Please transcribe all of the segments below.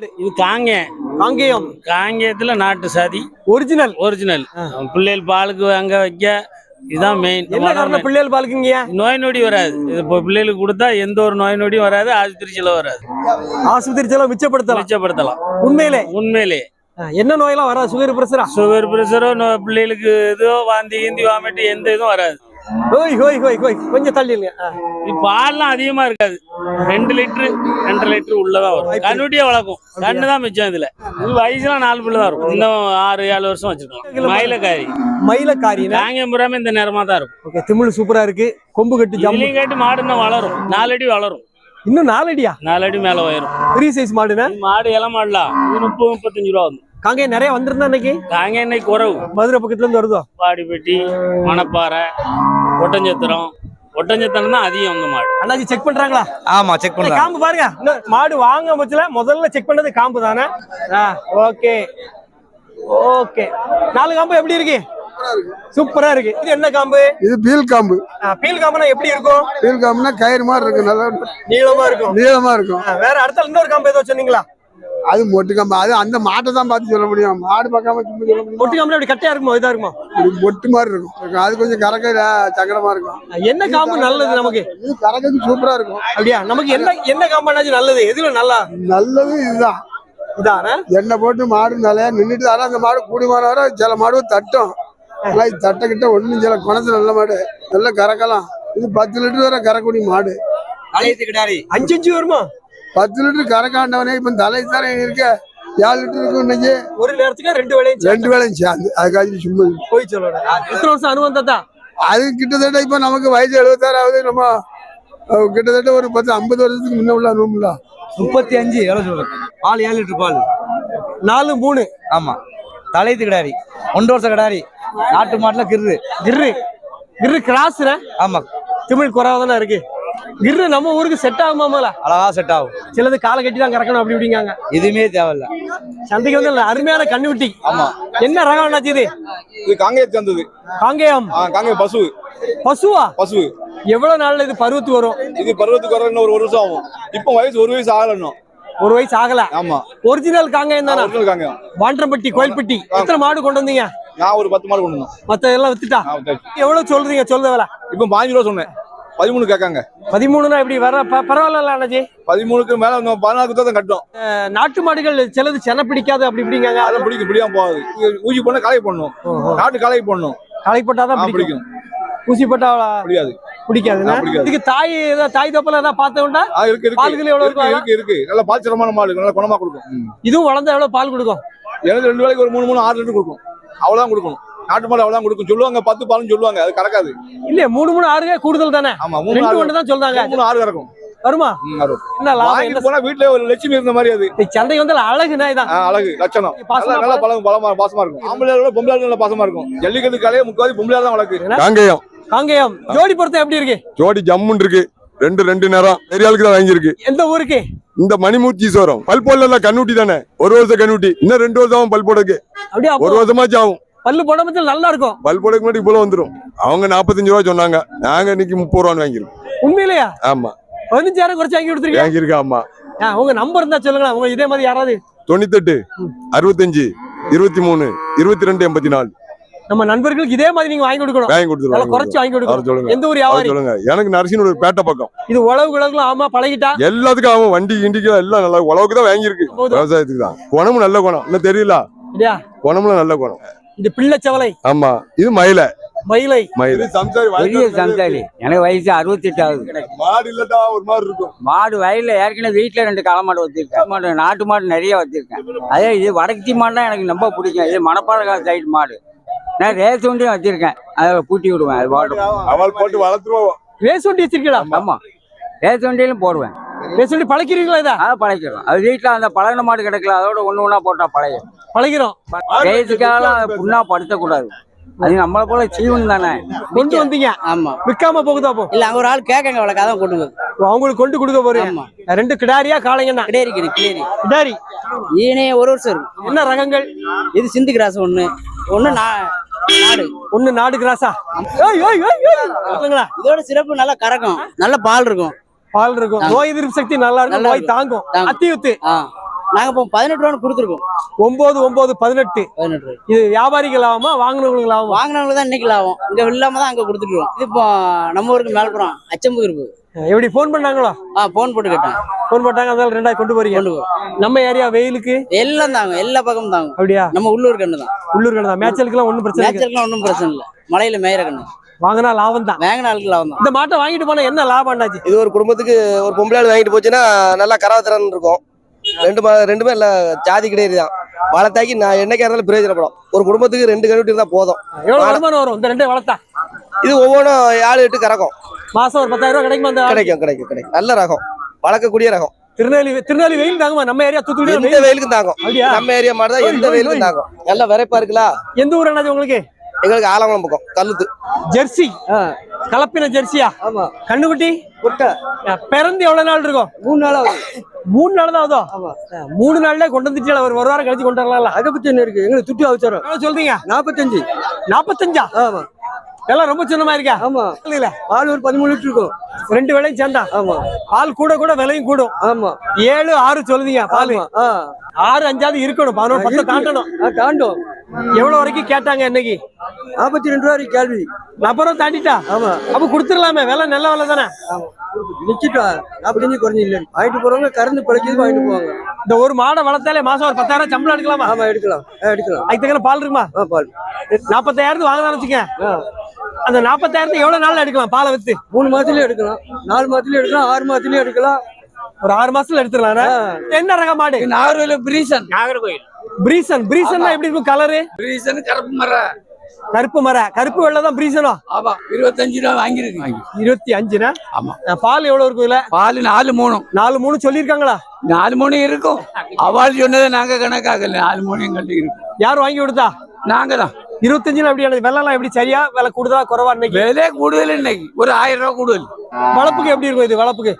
இது காங்கேயம் காங்கேயம். காங்கேயத்துல நாட்டு சாதி. ஒரிஜினல் ஒரிஜினல் பிள்ளைகள் பாலுக்கு அங்க வைக்க இதுதான் மெயின் என்ன காரணம் பிள்ளைகள் பாலுக்குங்கய்யா நோய் நொடி வராது. இது இப்போ பிள்ளைகளுக்கு கொடுத்தா எந்த ஒரு நோய் நொடியும் வராது ஆஸ்பத்திரி செலவு வராது. ஆஸ்பத்திரி செலவு மிச்சப்படுத்தலாம். மிச்சப்படுத்தலாம். உண்மையிலே. உண்மையிலே. என்ன நோயெல்லாம் வராது? சுகர் பிரஷரா சுகர் பிரஷரோ பிள்ளைகளுக்கு இதோ வாந்தி கீந்தி வாமிட்டு எந்த இதுவும் வராது. ஹோய் ஹோய் ஹோய் ஹோய் கொஞ்சம் தள்ளிடுங்க பால்லாம் அதிகமா இருக்காது. ரெண்டு லிட்டரு ரெண்டரை லிட்டரு உள்ளதான் வரும். கண்ணுட்டியே வளர்க்கும். கண்ணு தான் மிச்சம் இதுல. இது வயசுல நாலு பிள்ளை தான் இருக்கும். இன்னும் ஆறு ஏழு வருஷம் வச்சிருக்கோம். மயிலக்காரி. மயிலக்காரினா? காங்கேயம் புறாம இந்த நேரமா தான் இருக்கும். ஓகே திமிழ் சூப்பரா இருக்கு. கொம்பு கட்டு ஜம்மு இதுலயும் கேட்டு மாடு இன்னும் வளரும். நாலடி வளரும். இன்னும் நாலடியா நாலடி மேல உயரும் பெரிய சைஸ் மாடுனா? மாடு இலை மாடலாம். முப்பது முப்பத்தஞ்சு ரூபா வந்து காங்கேயம் நிறைய வந்திருந்தா இன்னைக்கு? காங்கேயம் இன்னைக்கு குறவு மதுரை பக்கத்துல இருந்து வருதோ? வாடிப்பட்டி மணப்பாறை ஒட்டஞ்சத்திரம். ஒட்டஞ்சத்திரம் தான் அதிகம் வந்து மாடு. அண்ணாச்சி செக் பண்றாங்களா? ஆமா செக் பண்ணலாம் காம்பு பாருங்க. மாடு வாங்க பட்சல முதல்ல செக் பண்ணது காம்பு தானே? ஓகே. ஓகே. நாலு காம்பு எப்படி இருக்கு? சூப்பரா இருக்கு. இது என்ன காம்பு? இது பீல் காம்பு. ஆ, பீல் காம்புனா எப்படி இருக்கும்? பீல் காம்புனா கயிறு மாதிரி இருக்கு நல்லா நீளமா இருக்கும். நீளமா இருக்கும். வேற அடுத்த இன்னொரு காம்பு ஏதோ சொன்னீங்களா? அது மொட்டு காம்பு அது அந்த மாட்டை தான் பார்த்து சொல்ல முடியும். மாடு பார்க்காம சும்மா சொல்ல முடியும்? மொட்டு காம்புல அப்படி கட்டையா இருக்குமோ இதா இருக்குமா? இது மொட்டு மாதிரி இருக்கும். அது கொஞ்சம் கறக்க சக்கரமா இருக்கும். என்ன காம்பு நல்லது நமக்கு? இது கறக்கிறது சூப்பரா இருக்கும். அப்படியா? நமக்கு என்ன என்ன காம்பானாச்சும் நல்லது? எதுல நல்லா? நல்லது இதுதான். எண்ணெய் போட்டு மாடு நிலையா நின்றுட்டு ஆனா அந்த மாடு கூடிமான வர சில மாடு தட்டும். ஆனா இது தட்டக்கிட்ட ஒண்ணும் சில குணத்து நல்ல மாடு. நல்ல கறக்கலாம். இது பத்து லிட்டர் வரை கறக்கூடிய மாடு. அஞ்சு அஞ்சு வருமா? பத்து லிட்டர் கறக்காண்டவனே இப்ப தலை தர இருக்க? ஏழு லிட்டர் இருக்கும் இன்னைக்கு. ஒரு நேரத்துக்கு ரெண்டு வேலையும் ரெண்டு வேலையும் சேர்ந்து அதுக்காக சும்மா போய் சொல்லணும். எத்தனை வருஷம் அனுபவம் தாத்தா அது கிட்டத்தட்ட இப்ப நமக்கு வயசு எழுபத்தாறு ஆகுது நம்ம கிட்டத்தட்ட ஒரு பத்து ஐம்பது வருஷத்துக்கு முன்ன உள்ள அனுபவம்ல முப்பத்தி அஞ்சு எவ்வளவு சொல்றேன் பால் ஏழு லிட்டர் பால். நாலு மூணு. ஆமா. தலையத்து கிடாரி. ஒன்றரை வருஷம் கிடாரி. நாட்டு மாட்டுல கிரு கிர்ரு. கிர்ரு கிராஸ்ல ஆமா. தமிழ் குறவா தானே இருக்கு. கிர்ரு நம்ம ஊருக்கு செட் ஆகுமாமல அழகா செட் ஆகும். சிலது காலை கட்டி தான் கறக்கணும் அப்படி இப்படிங்காங்க. எதுவுமே தேவையில்ல. சந்தைக்கு வந்து அருமையான கண்ணுக்குட்டி. ஆமா. என்ன ரகம் என்னாச்சு இது? இது காங்கேயத்து வந்தது காங்கேயம். காங்கேயம் பசு. பசுவா? பசு. எவ்வளவு நாள்ல இது பருவத்துக்கு வரும்? இது பருவத்துக்கு வர இன்னும் ஒரு வருஷம் ஆகும். இப்போ வயசு ஒரு வயசு ஆகல இன்னும். ஒரு வயசு ஆகல. ஆமா. ஒரிஜினல் காங்கேயம் தானே? காங்கேயம். வாண்டம்பட்டி கோயில்பட்டி. எத்தனை மாடு கொண்டு வந்தீங்க? நான் ஒரு பத்து மாடு கொண்டு வந்தோம். மத்த எல்லாம் வித்துட்டா. எவ்வளவு சொல்றீங்க? சொல்ற வேலை. இப்போ பாஞ்சு ரூபா சொன்னேன். பதிமூணு கேட்காங்க. பதிமூணுனா இப்படி வர பரவாயில்ல அண்ணாச்சி. பதிமூணுக்கு மேல பதினாலுக்கு தான் கட்டும் நாட்டு மாடுகள் சிலது சென பிடிக்காது அப்படி இப்படிங்காங்க. அதெல்லாம் பிடிக்கும் பிடிக்காம போகாது. ஊசி பண்ண காலை போடணும். நாட்டு காலை போடணும். களை போட்டாதான் பிடிக்கும். ஊசி போட்டா பிடிக்காது. பிடிக்காதுன்னா. இதுக்கு தாய் ஏதாவது தாய் தோப்பல ஏதாவது பார்த்த உண்டா? இருக்கு பால்கள் எவ்வளவு இருக்கு இருக்கு இருக்கு. நல்ல பாத்திரமான மாடு நல்ல குணமா கொடுக்கும். இதுவும் வளர்ந்தா எவ்வளவு பால் கொடுக்கும்? எனக்கு ரெண்டு வேலைக்கு ஒரு மூணு மூணு ஆறு லிட்டர் கொடுக்கும். அவ்வளவுதான் கொடுக்கணும். நாட்டு மாடு அவ்வளவுதான் கொடுக்கும். சொல்லுவாங்க பத்து பாலும் சொல்லுவாங்க. அது கறக்காது. இல்ல மூணு மூணு ஆறு கூடுதல் தானே? ஆமா மூணு ஆறு தான் சொல்றாங்க. மூணு ஆறு கறக்கும். வருமா? ம், ஆறு. என்ன லாபம் போனா வீட்டுல ஒரு லட்சுமி இருந்த மாதிரி அது. இந்த சந்தை வந்து அழகுனா இதான். ஆ, அழகு லட்சணம். பாசமா நல்லா பழகும் பழமா பாசமா இருக்கும். ஆம்பளை பொம்பளை நல்ல பாசமா இருக்கும். ஜல்லிக்கட்டு கலையே முக்காவது பொம்பளை தான் வளர்க்கு. காங்கேயம். காங்கேயம். ஜோடி பொருத்தம் எப்படி இருக்கு? ஜோடி ஜம்முன் இருக்கு. ரெண்டு ரெண்டு நேரம் பெரிய ஆளுக்கு தான் வாங்கியிருக்கு. எந்த ஊருக்கு? இந்த மணிமூர்த்தீஸ்வரம் பல் போடல கண்ணுட்டி தானே? ஒரு வருஷம் கண்ணுட்டி. இன்னும் ரெண்டு வருஷம் ஆகும் பல் அப்போ? ஒரு வருஷமாச்சும் ஆகும். பல்லு போட பட்சம் நல்லா இருக்கும். பல் போடக்கு முன்னாடி இவ்வளவு வந்துரும். அவங்க நாற்பத்தஞ்சு ரூபா சொன்னாங்க. நாங்க இன்னைக்கு முப்பது ரூபான்னு வாங்கியிருக்கோம் உண்மையிலேயா? ஆமா. பதினஞ்சாயிரம் குறைச்சு வாங்கி கொடுத்துருக்கீங்க? வாங்கியிருக்கேன் ஆமா. உங்க நம்பர் இருந்தா சொல்லுங்களேன். உங்க இதே மாதிரி யாராவது? தொண்ணூத்தெட்டு அறுபத்தஞ்சு இருபத்தி மூணு இருபத்தி ரெண்டு எண்பத்தி நாலு நம்ம நண்பர்களுக்கு இதே மாதிரி நீங்க வாங்கி கொடுக்கணும். வாங்கி நல்லா குறைச்சு வாங்கி கொடுக்கணும். சொல்லுங்க. எந்த ஊர் அவர் வியாபாரி சொல்லுங்க. எனக்கு நரசின் ஒரு பேட்டை பக்கம். இது உழவு கிழங்குலாம் ஆமா பழகிட்டா? எல்லாத்துக்கும் அவன் வண்டி கிண்டிக்கு எல்லாம் நல்லா உழவுக்கு தான் வாங்கியிருக்கு. விவசாயத்துக்கு தான். குணமும் நல்ல குணம். இன்னும் தெரியல. இல்லையா குணமும் நல்ல குணம். இது பிள்ளைச்சவலை ஆமா இது மயில. மயிலை. மயில. சம்சாரி எனக்கு வயசு அறுபத்தெட்டு ஆகுது மாடு இல்லட்டா ஒரு மாதிரி இருக்கும். மாடு வயல்ல ஏற்கனவே வீட்டுல ரெண்டு களை மாடு வச்சிருக்கேன். மாடு நாட்டு மாடு நிறைய வச்சிருக்கேன். அதே இது வடக்கத்தி மாடு தான் எனக்கு ரொம்ப பிடிக்கும். இது மணப்பாறை சைடு மாடு. நான் ரேஸ் வண்டியும் வச்சிருக்கேன். அதை பூட்டி விடுவேன் அது பாட்டு அவள் போட்டு வளர்த்துருவோம். ரேஸ் வண்டி வச்சிருக்கீங்களா ஆமா. ரேஸ் வண்டியிலும் போடுவேன். வண்டி பழக்கிறீங்களா இதா? அதை பழக்கிறோம். அது வீட்டுல அந்த பழகின மாடு கிடைக்கல அதோட ஒண்ணு ஒண்ணா போட்டா பழைய பழகிறோம். ரேஸுக்காக புண்ணா படுத்தக்கூடாது. அது நம்மளை போல சீவன் தானே. கொண்டு வந்தீங்க. ஆமா. விற்காம போகுதா அப்போ இல்ல ஒரு ஆள் கேட்காங்க அவளுக்கு அதான் கொண்டு வந்து அவங்களுக்கு கொண்டு கொடுக்க போறீங்க. ரெண்டு கிடாரியா காளைங்கண்ணா கிடேரி கிடு கிடேரி. கிடாரி. ஈனே ஒரு வருஷம் இருக்கும் என்ன ரகங்கள்? இது சிந்து கிராஸ் ஒண்ணு. ஒண்ணு நாடு. ஒண்ணு நாடு கிராஸா? இதோட சிறப்பு நல்லா கறக்கும். நல்ல பால் இருக்கும். பால் இருக்கும். நோய் எதிர்ப்பு சக்தி நல்லா இருக்கும். நோய். தாங்கும். அத்தியுத்து. நாங்க இப்போ பதினெட்டு ரூபான்னு கொடுத்துருக்கோம். ஒன்பது ஒன்பது பதினெட்டு. பதினெட்டு ரூபா. இது வியாபாரிகள் ஆகுமா வாங்கினவங்களுக்கு ஆகுமா வாங்கினவங்களுக்கு தான் இன்னைக்கு லாபம். இங்க இல்லாம தான் அங்க கொடுத்துட்டுருவோம் இது இப்போ நம்ம ஊருக்கு மேல்புறம் அச்சம்பு இருக்கு எப்படி ஃபோன் பண்ணாங்களோ? ஆ போன் போட்டு கேட்டேன். ஃபோன் போட்டாங்க அதனால ரெண்டாயிரம் கொண்டு போறீங்க. கொண்டு போறோம். நம்ம ஏரியா வெயிலுக்கு? எல்லாம் தாங்க எல்லா பக்கமும் தாங்க அப்படியா? நம்ம உள்ளூர் கண்ணு தான். உள்ளூர் தான். மேய்ச்சலுக்குலாம் ஒன்றும் பிரச்சனை இல்லை. நேச்சருக்குலாம் ஒன்றும் பிரச்சனை இல்லை. மலையில மேயிற கண்ணு. வாங்கினா லாபம் தான். வேங்கின ஆளுக்கு லாபம் தான். இந்த மாட்டை வாங்கிட்டு போனா என்ன லாபம் அண்ணாச்சி? இது ஒரு குடும்பத்துக்கு ஒரு பொம்பளை ஆள் வாங்கிட்டு போச்சுன்னா நல்லா கராத்திரன் இருக்கும். ரெண்டு ரெண்டுமே இல்லை ஜாதி கிடையாது தான். வளர்த்தாக்கி நான் என்னைக்கா இருந்தாலும் பிரயோஜனப்படும். ஒரு குடும்பத்துக்கு ரெண்டு கணுட்டி இருந்தால் போதும். எவ்வளவு வருமானம் வரும்? இந்த ரெண்டே வளர்த்தா? இது ஒவ்வொன்றும் ஏழு எட்டு கறக்கும். மாசம் ஒரு பத்தாயிரம் ரூபாய் கிடைக்குமா அந்த கிடைக்கும் கிடைக்கும் கிடைக்கும். நல்ல ரகம். வளர்க்கக்கூடிய ரகம். திருநெல்வேலி திருநெல்வேலி வெயில் தாங்குமா? நம்ம ஏரியா தூத்துக்குடி எந்த வெயில். வெயிலுக்கும் தாங்கும். நம்ம ஏரியா மாதிரி தான் எந்த வெயிலுக்கும் தாங்கும். நல்லா விரைப்பா இருக்குல்ல? எந்த ஊர் அண்ணாச்சி உங்களுக்கு? எங்களுக்கு ஆலங்குளம் பக்கம் கல்லுத்து. ஜெர்சி. கலப்பின ஜெர்சியா? ஆமா. கண்ணுக்குட்டி? முட்டை பிறந்து எவ்வளவு நாள் இருக்கும்? மூணு நாள் ஆகுது. மூணு நாள் தான் ஆகுதோ? ஆமா. மூணு நாள்ல கொண்டு வந்துட்டு ஒரு ஒரு வாரம் கழிச்சு கொண்டு வரலாம்ல. அதை பத்தி என்ன இருக்கு. எங்களுக்கு துட்டி அவசரம் சொல்றீங்க? நாற்பத்தஞ்சு நாற்பத்தஞ்சா ஆமா. எல்லாம் ரொம்ப சின்னமா இருக்கா? ஆமா. இல்ல பால் ஒரு பதிமூணு லிட்டர் இருக்கும். ரெண்டு வேலையும் சேர்ந்தா? ஆமா. பால் கூட கூட விலையும் கூடும். ஆமா. ஏழு ஆறு சொல்லுதீங்க பால். ஆறு அஞ்சாவது இருக்கணும். பதினொன்று பத்து தாண்டணும் தாண்டும் எவ்வளவு வரைக்கும் கேட்டாங்க இன்னைக்கு? நாற்பத்தி ரெண்டு ரூபா வரைக்கும் கேள்வி. அப்புறம் தாண்டிட்டா? ஆமா. அப்ப கொடுத்துடலாமே விலை நல்ல விலை தானே? நிச்சிட்டா நாற்பத்தஞ்சு குறைஞ்சி இல்லை வாங்கிட்டு போறவங்க கறந்து பிழைக்கிறது வாங்கிட்டு போவாங்க. இந்த ஒரு மாடை வளர்த்தாலே மாசம் ஒரு பத்தாயிரம் சம்பளம் எடுக்கலாமா? ஆமா எடுக்கலாம். எடுக்கலாம். அதுக்கு பால் இருக்குமா? பால். நாற்பத்தாயிரத்து வாங்கலாம்னு வச்சுக்க அந்த நாற்பத்தாயிரத்து எவ்வளவு நாள்ல எடுக்கலாம் பாலை வித்து? மூணு மாதத்துலயும் எடுக்கலாம். நாலு மாதத்துலயும் எடுக்கலாம். ஆறு மாதத்துலயும் எடுக்கலாம். ஒரு ஆறு மாசத்துல எடுத்துடலாம் என்ன? ரக மாடு? நாகர்வேல பிரீசன். நாகர்கோயில் பிரீசன். பிரீசன் எப்படி இருக்கும் கலரு பிரீசன் கருப்பு மரம் கருப்பு மர கருப்பு வெள்ளை தான் பிரீசனோ? ஆமா இருபத்தஞ்சு ரூபா வாங்கிருக்கு இருபத்தி அஞ்சுனா? ஆமா. பால் எவ்வளவு இருக்கும் இதுல? பால் நாலு மூணு நாலு மூணு சொல்லியிருக்காங்களா? நாலு மூணு இருக்கும். அவள் சொன்னதை நாங்க கணக்காகல நாலு மூணு எங்கள்கிட்ட இருக்கும் யார் வாங்கி கொடுத்தா? நாங்க தான் இருபத்தஞ்சுல எப்படி வெள்ளம் எப்படி? சரியா? விலை கூடுதலா குறவா இன்னைக்கு? விலை கூடுதல் இன்னைக்கு. ஒரு ஆயிரம் ரூபா கூடுதல். வளப்புக்கு எப்படி இருக்கும் இது வளப்புக்கு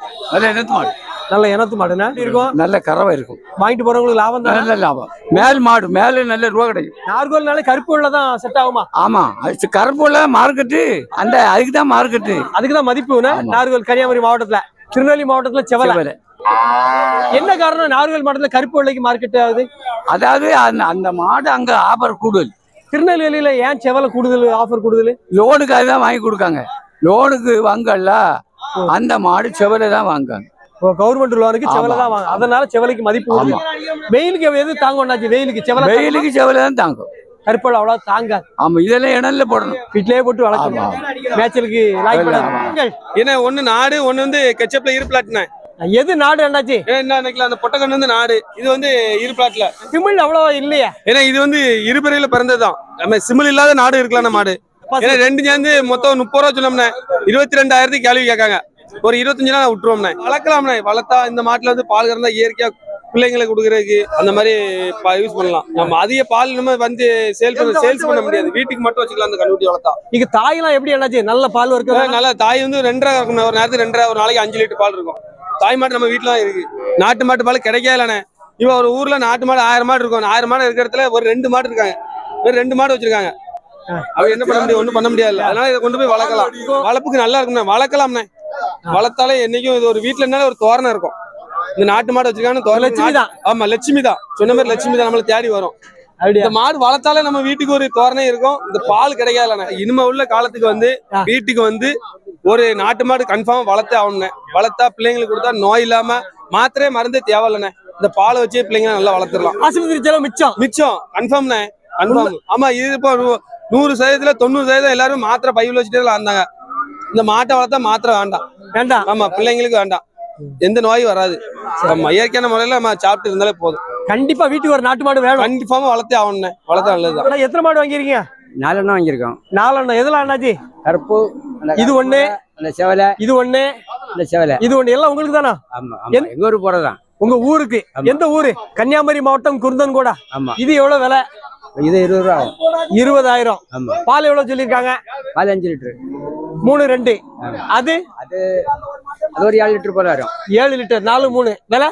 இனத்து மாடு நல்ல இனத்து எப்படி இருக்கும். நல்ல கறவை இருக்கும். வாங்கிட்டு போறவங்களுக்கு லாபம் தான்? நல்ல லாபம். மேல் மாடு மேல நல்ல ரூபா கிடைக்கும். நார்கோல்னாலே கருப்பு வெள்ளை தான் செட் ஆகுமா? ஆமா. அது கருப்புல மார்க்கெட்டு அந்த அதுக்கு தான் மார்க்கெட்டு அதுக்கு தான் மதிப்பு. நார்கோல் கன்னியாகுமரி மாவட்டத்துல. திருநெல்வேலி மாவட்டத்துல செவலை. என்ன காரணம் நார்கோல் மாவட்டத்துல கருப்பு வெள்ளைக்கு மார்க்கெட் ஆகுது? அதாவது அந்த மாடு அங்க ஆபர் கூடுதல். திருநெல்வேலியில ஏன் செவலை கூடுதல் ஆஃபர் கூடுதல்? லோனுக்கு அதுதான் வாங்கி கொடுக்காங்க. லோனுக்கு வாங்கல. அந்த மாடு செவலை தான் வாங்குவாங்க கவர்மெண்ட் லோனுக்கு செவலை தான் வாங்க. அதனால செவலைக்கு மதிப்பு. வெயிலுக்கு எது தாங்கண்ணாச்சு வெயிலுக்கு செவலை வெயிலுக்கு செவலை தான் தாங்கும். கருப்பு வெள்ளை அவ்வளவு தாங்க. ஆமா இதெல்லாம் இணல்ல போடணும். வீட்லயே போட்டு வளர்க்கணும். மேய்ச்சலுக்கு ஏன்னா ஒண்ணு நாடு ஒண்ணு வந்து கெச்சப்ல இரு பிளாட்னா எது நாடு அண்ணாச்சி? என்ன நினைக்கல அந்த பொட்டக்கண்ணு வந்து நாடு. இது வந்து இரு பிளாட்ல தமிழ் அவ்வளவா இல்லையே. ஏன்னா இது வந்து இருபிறையில பிறந்ததுதான் நம்ம சிமில் இல்லாத நாடு இருக்கலாம் மாடு ஏன்னா ரெண்டு சேர்ந்து மொத்தம் முப்பது ரூபா சொன்னோம்னே. இருபத்தி ரெண்டாயிரத்துக்கு கேள்வி கேட்காங்க. ஒரு இருபத்தஞ்சு நாள் விட்டுருவோம்ண்ணே. வளர்க்கலாம்ண்ணே. வளர்த்தா இந்த மாட்டுல வந்து பால் கறந்தா இயற்கையா பிள்ளைங்களுக்கு கொடுக்கறதுக்கு அந்த மாதிரி யூஸ் பண்ணலாம். நம்ம அதிக பால் நம்ம வந்து சேல் பண்ண சேல்ஸ் பண்ண முடியாது. வீட்டுக்கு மட்டும் வச்சுக்கலாம் அந்த கண்டுபிடி வளர்த்தா. இங்க தாயெல்லாம் எப்படி அண்ணாச்சி நல்ல பால் இருக்கு நல்லா தாய் வந்து ரெண்டரை இருக்கும் ஒரு நேரத்துக்கு ரெண்டரை ஒரு நாளைக்கு அஞ்சு லிட்டர் பால் இருக்கும். தாய் மாட்டு நம்ம வீட்டுல இருக்கு. நாட்டு மாட்டு பால் கிடைக்காதுலண்ணே இவன் ஒரு ஊர்ல நாட்டு மாடு ஆயிரம் மாடு இருக்கும். ஆயிரம் மாடு இருக்கிற இடத்துல ஒரு ரெண்டு மாடு இருக்காங்க. ஒரு ரெண்டு மாடு வச்சிருக்காங்க. அவங்க என்ன பண்ண முடியும்? ஒண்ணும் பண்ண முடியாது. அதனால இதை கொண்டு போய் வளர்க்கலாம். வளர்ப்புக்கு நல்லா இருக்கும்ண்ணே. வளர்க்கலாம்ண்ணே. வளர்த்தாலே என்னைக்கும் இது ஒரு வீட்டுல இருந்தாலும் ஒரு தோரணம் இருக்கும். இந்த நாட்டு மாடு வச்சிருக்காங்க லட்சுமி தான். ஆமா லட்சுமி தான். சொன்ன மாதிரி லட்சுமி தான் நம்மள தேடி வரும். இந்த மாடு வளர்த்தாலே நம்ம வீட்டுக்கு ஒரு தோரணை இருக்கும். இந்த பால் கிடைக்காதுலண்ணே இனிமே உள்ள காலத்துக்கு வந்து. வீட்டுக்கு வந்து ஒரு நாட்டு மாடு கன்ஃபார்ம் வளர்த்தே ஆகணுண்ணே வளர்த்தா பிள்ளைங்களுக்கு கொடுத்தா நோய் இல்லாம மாத்திரை மருந்தே தேவையில்லண்ணே இந்த பாலை வச்சே பிள்ளைங்க நல்லா வளர்த்துடலாம். ஆஸ்பத்திரி செலவு மிச்சம். மிச்சம். கன்ஃபார்ம்ண்ணே கன்ஃபார்ம் ஆமா இது இப்போ நூறு சதவீதத்துல தொண்ணூறு சதவீதம் எல்லாரும் மாத்திரை பைபிள் வச்சுட்டே இருந்தாங்க இந்த மாட்டை வளர்த்தா மாத்திரை வேண்டாம். வேண்டாம். ஆமா பிள்ளைங்களுக்கு வேண்டாம். எந்த நோயும் வராது. நம்ம இயற்கையான முறையில நம்ம சாப்பிட்டு இருந்தாலே போதும். கண்டிப்பா வீட்டுக்கு ஒரு நாட்டு மாடு வேணும். கன்ஃபார்மா வளர்த்தே ஆகணுண்ணே வளர்த்தா நல்லதுதான். எத்தனை மாடு வாங்கியிருக்கீங்க? நாலெண்ணம் வாங்கியிருக்கோம். நாலு எதுல அண்ணாச்சி? கருப்பு இது ஒண்ணு. அந்த செவலை. இது ஒண்ணு. அந்த செவலை. இது ஒண்ணு. எல்லாம் உங்களுக்கு தானா? ஆமா எங்க ஊர் போறதான் உங்க ஊருக்கு. எந்த ஊரு? கன்னியாகுமரி மாவட்டம் குருந்தன்கோடா. ஆமா. இது எவ்வளவு விலை? இது இருபது ரூபா. ஆகும் இருபதாயிரம் பால் எவ்வளவு சொல்லியிருக்காங்க? பால் அஞ்சு லிட்டரு. மூணு ரெண்டு. அது? அது அது ஒரு ஏழு லிட்டர் போல வரும். ஏழு லிட்டர் நாலு மூணு. விலை?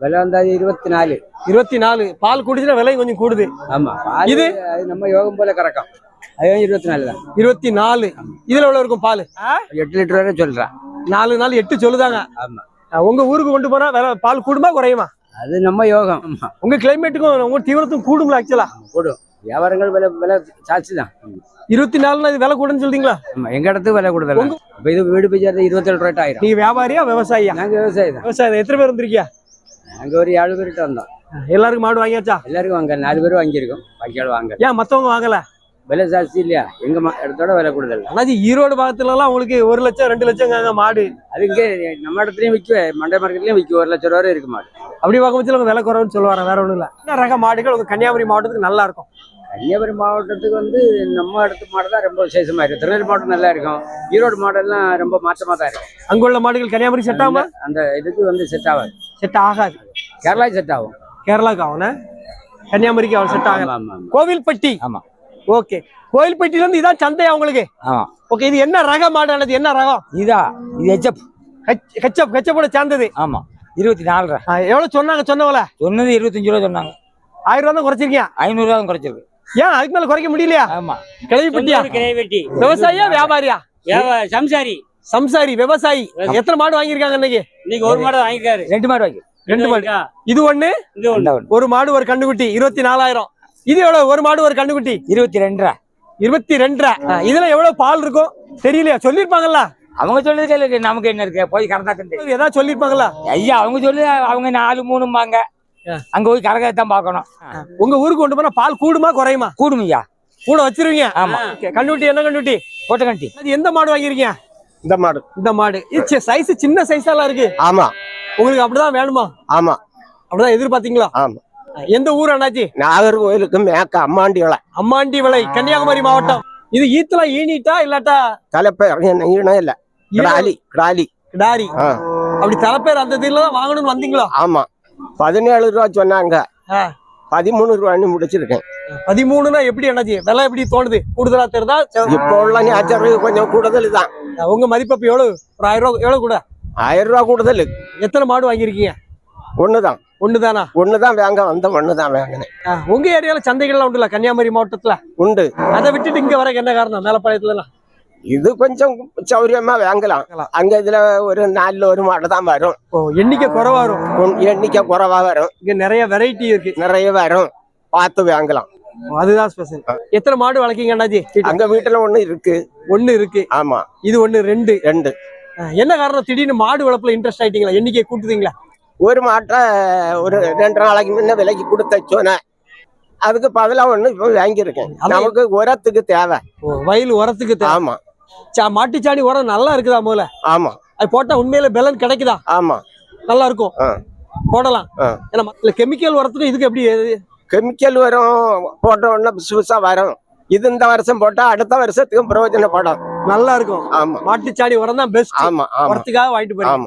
விலை வந்தாது இருபத்தி நாலு இருபத்தி நாலு பால் குடிச்சுனா விலை கொஞ்சம் கூடுது. ஆமா. இது? அது நம்ம யோகம் போல கறக்கும். அது இருபத்தி நாலு தான். இருபத்தி நாலு இதுல எவ்வளவு இருக்கும் பால்? எட்டு லிட்டர் வரை சொல்றேன். நாலு நாள் எட்டு சொல்லுதாங்க. ஆமா. உங்க ஊருக்கு கொண்டு போனா விலை பால் கூடுமா குறையுமா? அது நம்ம யோகம். உங்க கிளைமேட்டுக்கும் உங்க தீவிரத்துக்கும் கூடும்ல ஆக்சுவலா கூடும். வியாபாரங்கள் விலை விலை ஜாஸ்தி தான். இருபத்தி நாலுல இது விலை கூடன்னு சொல்றீங்களா? ஆமா எங்க இடத்துக்கு விலை கூடுதல்? இப்போ இது வீடு பஜார் இருபத்தேழு ரூபாய் ஆயிரம். நீங்க வியாபாரியா விவசாயியா? நாங்க விவசாயி தான். விவசாயம் எத்தனை பேர் வந்திருக்கியா? நாங்க ஒரு ஏழு பேர்கிட்ட வந்தோம். எல்லாருக்கும் மாடு வாங்கியாச்சா? எல்லாருக்கும் வாங்க நாலு பேரும் வாங்கியிருக்கோம். பாக்கி வாங்க ஏன் மத்தவங்க வாங்கல? விலை ஜாஸ்தி இல்லையா? எங்க இடத்தோட விலை கூடுதல். அண்ணாச்சி ஈரோடு பாகத்துல எல்லாம் உங்களுக்கு ஒரு லட்சம் ரெண்டு லட்சம் மாடு. அது இங்கே நம்ம இடத்துலயும் விற்கும் மண்டை மார்க்கெட்லயும் விற்கும். ஒரு லட்சம் ரூபா வரை இருக்கு மாடு. அப்படி பார்க்கும்போது உங்க விலை குறைவுன்னு சொல்லுவாங்க வேற ஒண்ணும் இல்ல. என்ன ரக மாடுகள்? உங்க கன்னியாகுமரி மாவட்டத்துக்கு நல்லா இருக்கும். கன்னியாகுமரி மாவட்டத்துக்கு வந்து நம்ம இடத்து மாடு தான் ரொம்ப விசேஷமா இருக்கும் திருநெல்வேலி மாவட்டம் நல்லா இருக்கும். ஈரோடு மாடெல்லாம் ரொம்ப மாற்றமா தான் இருக்கும் அங்குள்ள மாடுகள் கன்னியாகுமரி செட் ஆகுமா? அந்த இதுக்கு வந்து செட் ஆகாது. செட் ஆகாது. கேரளா செட் ஆகும். கேரளாக்கு ஆகும்னா? கன்னியாகுமரிக்கு அவன் செட் ஆமா. கோவில்பட்டி. ஆமா. ஓகே. கோவில்பட்டில இருந்து இதான் சந்தையா உங்களுக்கு? ஆமா ஓகே இது என்ன ரக மாடு அல்லது என்ன ரகம்? இதா இது ஹெச்எப் கச்சப் கச்சப்போட சேர்ந்தது. ஆமா. இருபத்தி நாலு ரூபா எவ்வளவு சொன்னாங்க சொன்னவள சொன்னது இருபத்தஞ்சு ரூபா சொன்னாங்க. ஆயிரம் ரூபா தான் குறைச்சிருக்கீங்க. ஐநூறு ரூபா குறைச்சிருக்கு. ஏன் அதுக்கு மேல குறைக்க முடியலையா? ஆமா. கிளவிப்பட்டியா? கிரைவெட்டி விவசாயியா வியாபாரியா? சம்சாரி. சம்சாரி விவசாயி. எத்தனை மாடு வாங்கியிருக்காங்க இன்னைக்கு? இன்னைக்கு ஒரு மாடு வாங்கிருக்காரு ரெண்டு மாடு வாங்கி. ரெண்டு மாடு. இது ஒண்ணு? இது ஒண்ணு. ஒரு மாடு ஒரு கண்ணுக்குட்டி இருபத்தி நாலாயிரம். இது எவ்வளவு? ஒரு மாடு ஒரு கண்ணுக்குட்டி இருபத்தி ரெண்டு ரூபா இருபத்தி ரெண்டரை. இதுல எவ்வளவு பால் இருக்கும் தெரியலையா? சொல்லிருப்பாங்கல்ல அவங்க இருக்கு நமக்கு என்ன இருக்கு? போய் கறந்தா தெரியும் ஏதாவது சொல்லிருப்பாங்கல்ல ஐயா அவங்க சொல்லு அவங்க நாலு மூணும்பாங்க. அங்க போய் கறக்கத்தான் பார்க்கணும். உங்க ஊருக்கு கொண்டு போனா பால் கூடுமா குறையுமா? கூடும் ஐயா. கூட வச்சிருவீங்க? ஆமா. கண்ணுக்குட்டி என்ன கண்ணுக்குட்டி போட்டகண்டி அது எந்த மாடு வாங்கிருக்கீங்க இந்த மாடு. இந்த மாடு. இது சைஸ் சின்ன சைஸா எல்லாம் இருக்கு? ஆமா. உங்களுக்கு அப்படிதான் வேணுமா? ஆமா. அப்படிதான் எதிர்பார்த்தீங்களா? ஆமா. எந்த ஊர் அண்ணாச்சி? நாகர்கோயிலுக்கு மேக்க அம்மாண்டியோல அம்மாண்டி விளை கன்னியாகுமரி மாவட்டம். இது ஈத்துல ஈனிட்டா இல்லாட்டா? தலைப்பேர் ஈனம் இல்ல. கிடாலி கிடாலி. கிடாரி. அப்படி தலைப்பேர் அந்த இதுல தான் வாங்கணும்னு வந்தீங்களா? ஆமா. பதினேழு ரூபா சொன்னாங்க. பதிமூணு ரூபான்னு முடிச்சிருக்கேன். பதிமூணுனா எப்படி அண்ணாச்சி? விலை எப்படி தோணுது? கூடுதலா தெரியுதா சரி, இப்போ உள்ள கொஞ்சம் கூடுதல் தான். உங்க மதிப்பு எவ்வளவு? ஒரு ஆயிரம் ரூபாய் எவ்வளவு கூட? ஆயிரம் ரூபா கூடுதல். எத்தனை மாடு வாங்கியிருக்கீங்க? ஒண்ணுதான். ஒண்ணுதானா? ஒண்ணுதான் வாங்க வந்த ஒண்ணுதான் வாங்கினேன். உங்க ஏரியால சந்தைகள்லாம் உண்டுல கன்னியாகுமரி மாவட்டத்துல? உண்டு. அதை விட்டுட்டு இங்க வர என்ன காரணம்? மேலப்பாளையத்துல எல்லாம் இது கொஞ்சம் சௌரியமா வாங்கலாம். அங்க இதுல ஒரு நாலுல ஒரு மாடு தான் வரும். எண்ணிக்கை குறைவா வரும்? எண்ணிக்கை குறைவா வரும். இங்க நிறைய வெரைட்டி இருக்கு. நிறைய வரும். பார்த்து வாங்கலாம். அதுதான் ஸ்பெஷல் எத்தனை மாடு வளர்க்கீங்க அண்ணாஜி? அங்க வீட்டுல ஒண்ணு இருக்கு. ஒண்ணு இருக்கு. ஆமா. இது ஒண்ணு ரெண்டு. ரெண்டு. என்ன காரணம்? திடீர்னு மாடு வளர்ப்புல இன்ட்ரெஸ்ட் ஆயிட்டீங்களா? எண்ணிக்கை கூட்டுதீங்களா? ஒரு மாட்டை ஒரு ரெண்டு நாளைக்கு முன்ன விலைக்கு கொடுத்த சொன்னேன் அதுக்கு பதிலா ஒண்ணு இப்போ வாங்கியிருக்கேன். நமக்கு உரத்துக்கு தேவை. வயல் உரத்துக்கு தேவை. ஆமா. சா- மாட்டுச்சாணி உரம் நல்லா இருக்குதா முதல்ல? ஆமா. அது போட்டா உண்மையில பலன் கிடைக்குதா? ஆமா. நல்லா இருக்கும். போடலாம். ஏன்னா கெமிக்கல் உரத்துக்கு இதுக்கு எப்படி கெமிக்கல் வரும் போட்ட உடனே புதுசு புதுசா வரும். இது இந்த வருஷம் போட்டா அடுத்த வருஷத்துக்கும் பிரயோஜனப்படும். நல்லா இருக்கும். ஆமா. மாட்டுச்சாணி உரம் தான் பெஸ்ட் ஆமா. உரத்துக்காக வாங்கிட்டு போறீங்க. ஆமா.